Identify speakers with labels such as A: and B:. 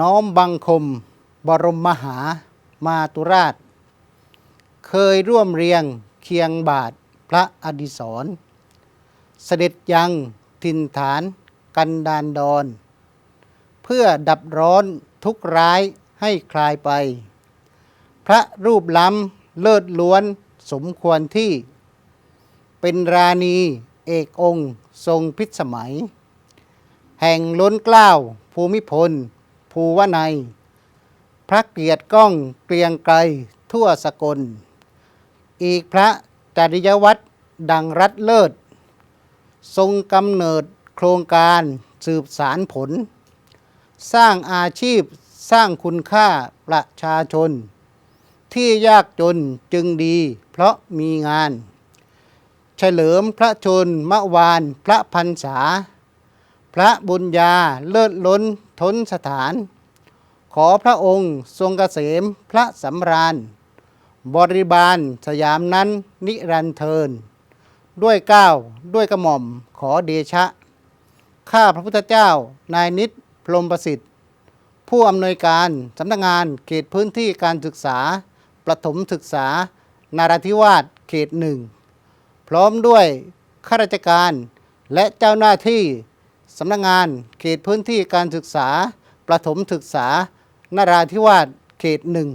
A: น้อมบังคม บรมมหามาตุราช เคยร่วมเรียงเคียงบาทพระอดิศร เสด็จยังทินฐานกันดานดอน เพื่อดับร้อนทุกข์ร้ายให้คลายไป พระรูปล้ำเลิศล้วนสมควรที่ เป็นราณีเอกองค์ทรงพิสมัย แห่งล้นเกล้าวภูมิพล ภูวนัย พระเกียรติก้องเกรียงไกรทั่วสกล อีกพระจริยวัตรดังรัฐเลิศ ทรงกำเนิดโครงการสืบสารผล สร้างอาชีพสร้างคุณค่าประชาชน ที่ยากจนจึงดีเพราะมีงาน เฉลิมพระชนมวานพระพันษา ระบุญญาเลิศล้นทนสถาน ขอพระองค์ทรงเกษมพระสำราญ บริบาลสยามนั้นนิรันเทิน ด้วยก้าวด้วยกระหม่อมขอเดชะ ข้าพระพุทธเจ้านายนิตพรมประสิทธิ์ ผู้อำนวยการสำนักงานเขตพื้นที่การศึกษา ประถมศึกษา นาราธิวาสเขตหนึ่ง พร้อมด้วยข้าราชการและเจ้าหน้าที่ สำนักงานเขตพื้นที่การศึกษา ประถมศึกษานาราธิวาสเขตหนึ่ง